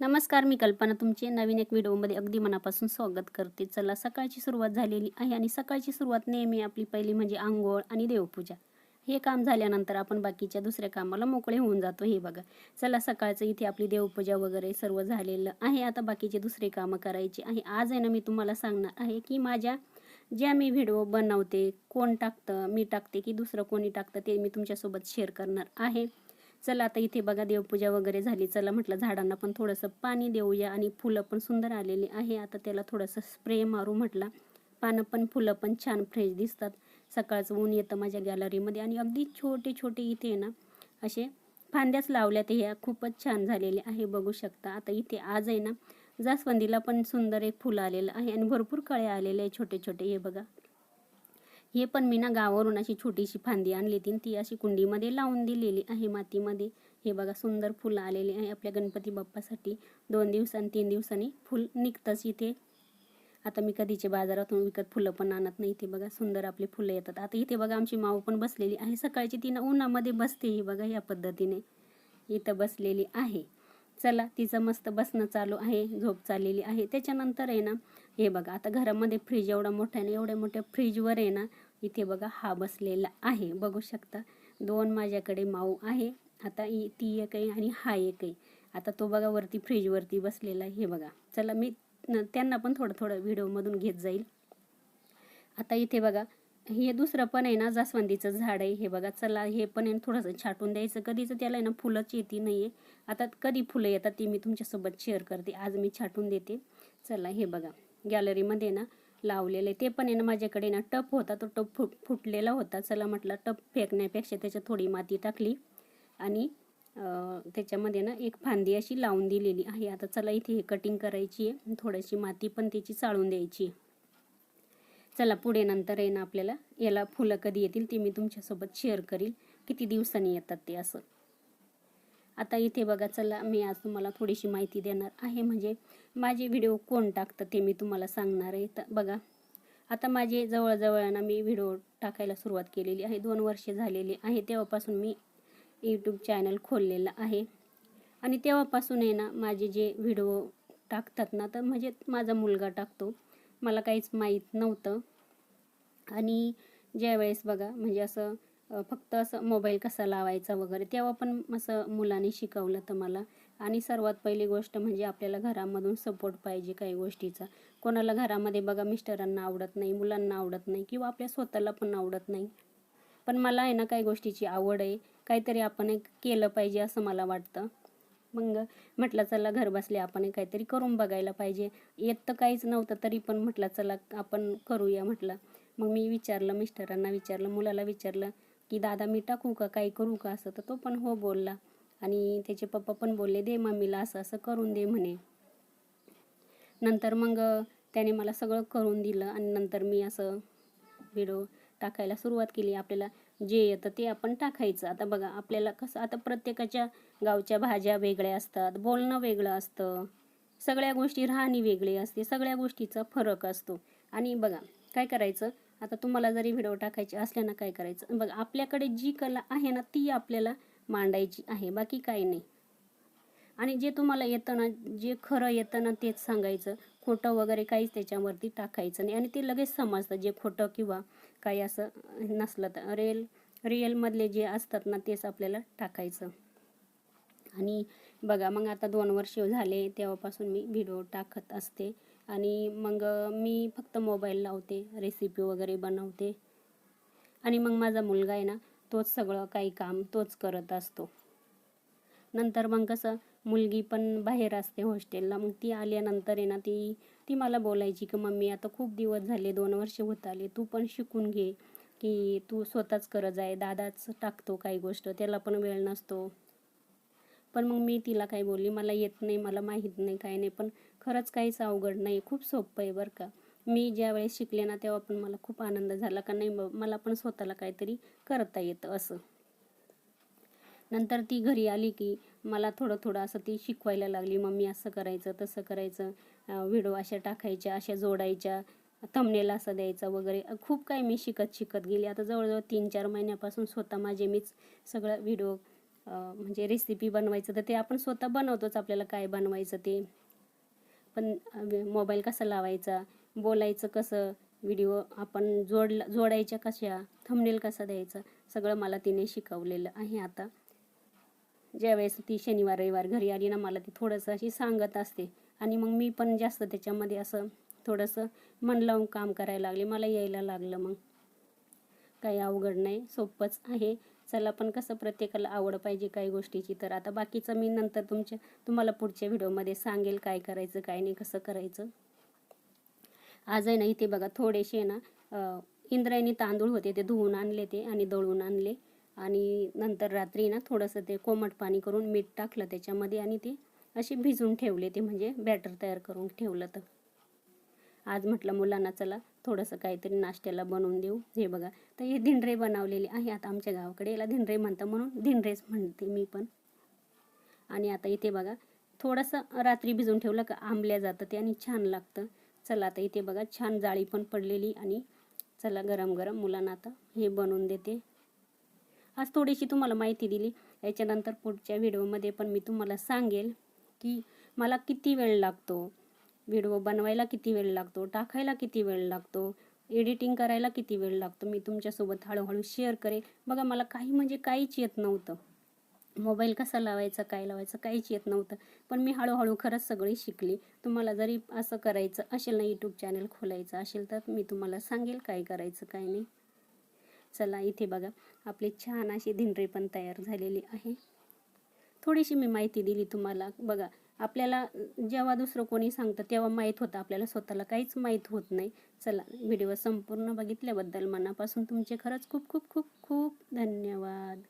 नमस्कार मी कल्पना. तुमचे नवीन एक व्हिडिओमध्ये अगदी मनापासून स्वागत करते. चला सकाळची सुरुवात झालेली आहे आणि सकाळची सुरुवात नेहमी आपली पहिली म्हणजे आंघोळ आणि देवपूजा. हे काम झाल्यानंतर आपण बाकीच्या दुसऱ्या कामाला मोकळे होऊन जातो हे बघा. चला सकाळचं इथे आपली देवपूजा वगैरे सर्व झालेलं आहे. आता बाकीचे दुसरे कामं करायचे आहे. आज आहे ना मी तुम्हाला सांगणार आहे की माझ्या ज्या मी व्हिडिओ बनवते कोण टाकतं मी टाकते की दुसरं कोणी टाकतं ते मी तुमच्यासोबत शेअर करणार आहे. चला आता इथे बघा देवपूजा वगैरे झाली. चला म्हटलं झाडांना पण थोडंसं पाणी देऊया आणि फुलं पण सुंदर आलेली आहे. आता त्याला थोडंसं स्प्रे मारू म्हटला. पानं पण फुलं पण छान फ्रेश दिसतात. सकाळचं ऊन येतं माझ्या गॅलरीमध्ये आणि अगदी छोटे छोटे इथे आहे ना असे फांद्याच लावल्यात ह्या खूपच छान झालेले आहे बघू शकता. आता इथे आज आहे ना जास्वंदीला पण सुंदर एक फुलं आलेलं आहे आणि भरपूर कळे आलेले आहे छोटे छोटे. हे बघा. हे पण मी ना गावावरून अशी छोटीशी फांदी आणली होती ती अशी कुंडीमध्ये लावून दिलेली आहे मातीमध्ये. हे बघा सुंदर फुलं आलेली आहे आपल्या गणपती बाप्पासाठी. दोन दिवसांनी तीन दिवसांनी फुल निघतंच इथे. आता मी कधीचे बाजारातून विकत फुलं पण आणत नाही. इथे बघा सुंदर आपली फुलं येतात. आता इथे बघा आमची माऊ पण बसलेली आहे. सकाळची तिनं उन्हामध्ये बसते. ही बघा या पद्धतीने इथं बसलेली आहे. चला तिचं मस्त बसणं चालू आहे. झोप चाललेली आहे. त्याच्यानंतर आहे ना हे बघा आता घरामध्ये फ्रीज एवढा मोठा आहे ना एवढ्या मोठ्या फ्रीजवर आहे ना इथे बघा हा बसलेला आहे. बघू शकता दोन माझ्याकडे माऊ आहे. आता ती एक आहे आणि हा एक आहे. आता तो बघा वरती फ्रीजवरती बसलेला आहे. हे बघा. चला मी त्यांना पण थोडं थोडं व्हिडिओमधून घेत जाईल. आता इथे बघा हे दुसरं पण आहे ना जास्वंदीचं झाड आहे. हे बघा चला हे पण आहे. ना थोडंसं छाटून द्यायचं. कधीच त्याला आहे ना फुलंच येते नाही आहे आता कधी फुलं येतात ती मी तुमच्यासोबत शेअर करते. आज मी छाटून देते. चला हे बघा. गॅलरीमध्ये ना लावलेले. ते पण आहे ना माझ्याकडे ना टप होता तो टप फुट फुटलेला होता. चला म्हटलं टप फेकण्यापेक्षा त्याच्यात थोडी माती टाकली. आणि त्याच्यामध्ये ना एक फांदी अशी लावून दिलेली आहे. आता चला इथे हे कटिंग करायची आहे. थोडीशी माती पण त्याची चाळून द्यायची. आहे चला पुढे नंतर आहे ना आपल्याला याला फुलं कधी येतील ते मी तुमच्यासोबत शेअर करील. किती दिवसांनी येतात ते असं. आता इथे बघा चला मी आज तुम्हाला थोडीशी माहिती देणार आहे. म्हणजे माझे व्हिडिओ कोण टाकतं ते मी तुम्हाला सांगणार आहे. तर बघा आता माझे जवळजवळ ना मी व्हिडिओ टाकायला सुरुवात केलेली आहे. दोन वर्षे झालेली आहे. तेव्हापासून मी यूट्यूब चॅनल खोललेलं आहे. आणि तेव्हापासून आहे ना माझे जे व्हिडिओ टाकतात ना तर म्हणजे माझा मुलगा टाकतो. मला काहीच माहीत नव्हतं. आणि ज्यावेळेस बघा म्हणजे असं फक्त असं मोबाईल कसा लावायचा वगैरे तेव्हा पण असं मुलांनी शिकवलं तर मला. आणि सर्वात पहिली गोष्ट म्हणजे आपल्याला घरामधून सपोर्ट पाहिजे काही गोष्टीचा. कोणाला घरामध्ये बघा मिस्टरांना आवडत नाही मुलांना आवडत नाही किंवा आपल्या स्वतःला पण आवडत नाही. पण मला आहे ना काही गोष्टीची आवड आहे. काहीतरी आपण एक केलं पाहिजे असं मला वाटतं. मग म्हटलं चला घर बसले आपण काहीतरी करून बघायला पाहिजे. येत तर काहीच नव्हतं तरी पण म्हटलं चला आपण करूया म्हटलं. मग मी विचारलं मिस्टरांना विचारलं मुलाला विचारलं की दादा मी टाकू का? काही करू का? असं. तर तो पण हो बोलला. आणि त्याचे पप्पा पण बोलले दे मम्मीला असं असं करून दे म्हणे. नंतर मग त्याने मला सगळं करून दिलं आणि नंतर मी असं व्हिडिओ टाकायला सुरुवात केली. आपल्याला जे येतं ते आपण टाकायचं. आता बघा आपल्याला कसं आता प्रत्येकाच्या गावच्या भाज्या वेगळ्या असतात बोलणं वेगळं असतं. सगळ्या गोष्टी राहणी वेगळी असते सगळ्या गोष्टीचा फरक असतो. आणि बघा काय करायचं? आता तुम्हाला जरी व्हिडिओ टाकायचे असल्या ना काय करायचं? बघा आपल्याकडे जी कला आहे ना ती आपल्याला मांडायची आहे बाकी काही नाही. आणि जे तुम्हाला येतं ना जे खरं येतं ना तेच सांगायचं. खोटं वगैरे काहीच त्याच्यावरती टाकायचं नाही. आणि ते लगेच समजतं जे खोटं किंवा काही असं नसलं तर. रिअल रिअलमधले जे असतात ना तेच आपल्याला टाकायचं. आणि बघा मग आता दोन वर्ष झाले तेव्हापासून मी व्हिडिओ टाकत असते. आणि मग मी फक्त मोबाईल लावते रेसिपी वगैरे बनवते. आणि मग माझा मुलगा आहे ना तोच सगळं काही काम तोच करत असतो. नंतर मग कसं मुलगी पण बाहेर असते हॉस्टेलला मग ती आल्यानंतर आहे ना ती ती मला बोलायची की मम्मी आता खूप दिवस झाले दोन वर्ष होत आले तू पण शिकून घे की तू स्वतःच करत जाय दादाच टाकतो काही गोष्ट त्याला पण वेळ नसतो. पण मग मी तिला काही बोलली मला येत नाही मला माहीत नाही काही नाही पण खरंच काहीच अवघड नाही खूप सोपं आहे बरं का. मी ज्या वेळेस शिकले ना तेव्हा पण मला खूप आनंद झाला का नाही मला पण स्वतःला काहीतरी करता येतं असं. नंतर ती घरी आली की मला थोडं थोडं असं ती शिकवायला लागली मम्मी असं करायचं तसं करायचं व्हिडिओ अशा टाकायच्या अशा जोडायच्या थंबनेल असं द्यायचा वगैरे. खूप काही मी शिकत शिकत गेली. आता जवळजवळ तीन चार महिन्यापासून स्वतः माझे मीच सगळं व्हिडिओ म्हणजे रेसिपी बनवायचं तर ते आपण स्वतः बनवतोच आपल्याला काय बनवायचं ते. पण मोबाईल कसा लावायचा बोलायचं कसं व्हिडिओ आपण जोडला जोडायच्या कशा थंबनेल कसा द्यायचा सगळं मला तिने शिकवलेलं आहे आता. ज्यावेळेस ती शनिवार रविवार घरी आली ना मला ती थोडंसं अशी सांगत असते. आणि मग मी पण जास्त त्याच्यामध्ये असं थोडंसं मन लावून काम करायला लागले. मला यायला लागलं मग. काही अवघड नाही सोपंच आहे. चला पण कसं प्रत्येकाला आवड पाहिजे काही गोष्टीची तर आता बाकीचं मी नंतर तुमच्या तुम्हाला पुढच्या व्हिडिओमध्ये सांगेल काय करायचं काय नाही कसं करायचं. आज आहे ना इथे बघा थोडेसे ना इंद्रायणी तांदूळ होते ते धुवून आणले ते आणि दळून आणले. आणि नंतर रात्री ना थोडंसं ते कोमट पाणी करून मीठ टाकलं त्याच्यामध्ये आणि ते असे भिजून ठेवले ते म्हणजे बॅटर तयार करून ठेवलं तर. आज म्हटलं मुलांना चला थोडंसं काहीतरी नाश्त्याला बनवून देऊ. हे बघा तर हे धिंडरे बनवलेले आहे आता आमच्या गावाकडे. याला धिंडरे म्हणतात म्हणून धिंडरेच म्हणते मी पण. आणि आता इथे बघा थोडंसं रात्री भिजून ठेवलं का आंबल्या जातं ते आणि छान लागतं. चला आता इथे बघा छान जाळी पण पडलेली आणि चला गरम गरम मुलांना आता हे बनवून देते. आज थोडीशी तुम्हाला माहिती दिली. याच्यानंतर पुढच्या व्हिडिओमध्ये पण मी तुम्हाला सांगेल की मला किती वेळ लागतो. व्हिडिओ बनवायला किती वेळ लागतो टाकायला किती वेळ लागतो एडिटिंग करायला किती वेळ लागतो मी तुमच्यासोबत हळूहळू शेअर करेन. बघा मला काही म्हणजे काहीच येत नव्हतं. मोबाईल कसा लावायचा काय लावायचं काहीच येत नव्हतं. पण मी हळूहळू खरंच सगळी शिकली. तुम्हाला जरी असं करायचं असेल ना यूट्यूब चॅनल खोलायचं असेल तर मी तुम्हाला सांगेल काय करायचं काय नाही. चला इथे बघा. आपली छान अशी धिंडरी पण तयार झालेली आहे. थोडीशी मी माहिती दिली तुम्हाला. बघा आपल्याला जेव्हा दुसरं कोणी सांगतं तेव्हा माहीत होतं आपल्याला स्वतःला. काहीच माहीत होत नाही. चला व्हिडिओ संपूर्ण बघितल्याबद्दल मनापासून तुमचे खरंच खूप खूप खूप खूप धन्यवाद.